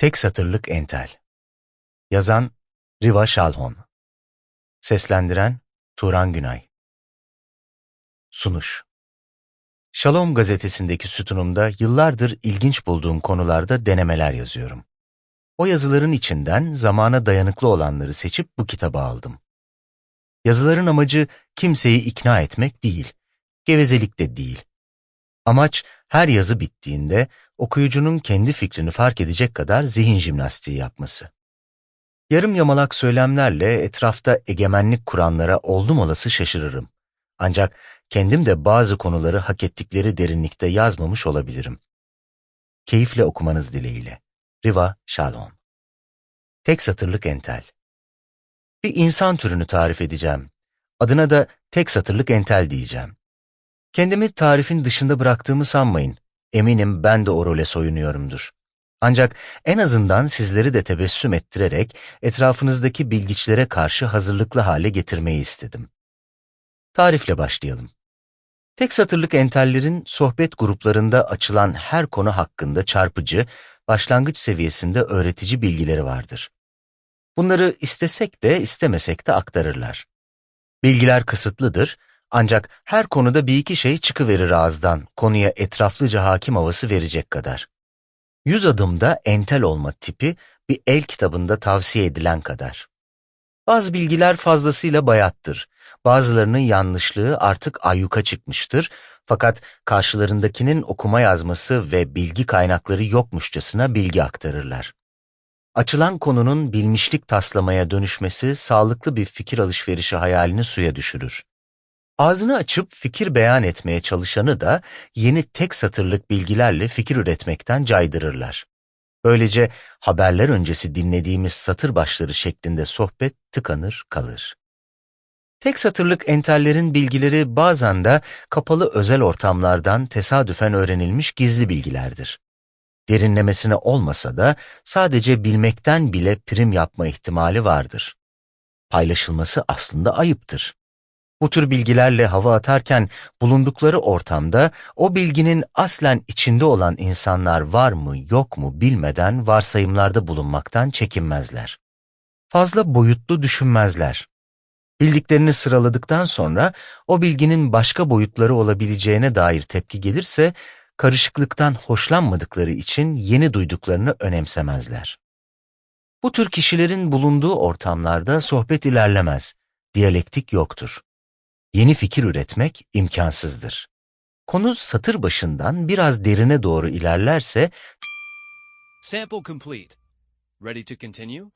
Tek satırlık entel. Yazan Riva Şalhon. Seslendiren Turan Günay. Sunuş. Şalom gazetesindeki sütunumda yıllardır ilginç bulduğum konularda denemeler yazıyorum. O yazıların içinden zamana dayanıklı olanları seçip bu kitaba aldım. Yazıların amacı kimseyi ikna etmek değil, gevezelik de değil. Amaç her yazı bittiğinde okuyucunun kendi fikrini fark edecek kadar zihin jimnastiği yapması. Yarım yamalak söylemlerle etrafta egemenlik kuranlara oldum olası şaşırırım. Ancak kendim de bazı konuları hak ettikleri derinlikte yazmamış olabilirim. Keyifle okumanız dileğiyle. Riva Shalom Tek satırlık entel Bir insan türünü tarif edeceğim. Adına da tek satırlık entel diyeceğim. Kendimi tarifin dışında bıraktığımı sanmayın. Eminim ben de o role soyunuyorumdur. Ancak en azından sizleri de tebessüm ettirerek etrafınızdaki bilgiçlere karşı hazırlıklı hale getirmeyi istedim. Tarifle başlayalım. Tek satırlık entellerin sohbet gruplarında açılan her konu hakkında çarpıcı, başlangıç seviyesinde öğretici bilgileri vardır. Bunları istesek de istemesek de aktarırlar. Bilgiler kısıtlıdır ancak her konuda bir iki şey çıkıverir ağızdan, konuya etraflıca hakim havası verecek kadar. Yüz adımda entel olma tipi bir el kitabında tavsiye edilen kadar. Bazı bilgiler fazlasıyla bayattır. Bazılarının yanlışlığı artık ayyuka çıkmıştır. Fakat karşılarındakinin okuma yazması ve bilgi kaynakları yokmuşçasına bilgi aktarırlar. Açılan konunun bilmişlik taslamaya dönüşmesi sağlıklı bir fikir alışverişi hayalini suya düşürür. Ağzını açıp fikir beyan etmeye çalışanı da yeni tek satırlık bilgilerle fikir üretmekten caydırırlar. Böylece haberler öncesi dinlediğimiz satır başları şeklinde sohbet tıkanır kalır. Tek satırlık entellerin bilgileri bazen de kapalı özel ortamlardan tesadüfen öğrenilmiş gizli bilgilerdir. Derinlemesine olmasa da sadece bilmekten bile prim yapma ihtimali vardır. Paylaşılması aslında ayıptır. Bu tür bilgilerle hava atarken bulundukları ortamda o bilginin aslen içinde olan insanlar var mı yok mu bilmeden varsayımlarda bulunmaktan çekinmezler. Fazla boyutlu düşünmezler. Bildiklerini sıraladıktan sonra o bilginin başka boyutları olabileceğine dair tepki gelirse karışıklıktan hoşlanmadıkları için yeni duyduklarını önemsemezler. Bu tür kişilerin bulunduğu ortamlarda sohbet ilerlemez, diyalektik yoktur yeni fikir üretmek imkansızdır. Konu satır başından biraz derine doğru ilerlerse Sample complete. Ready to continue?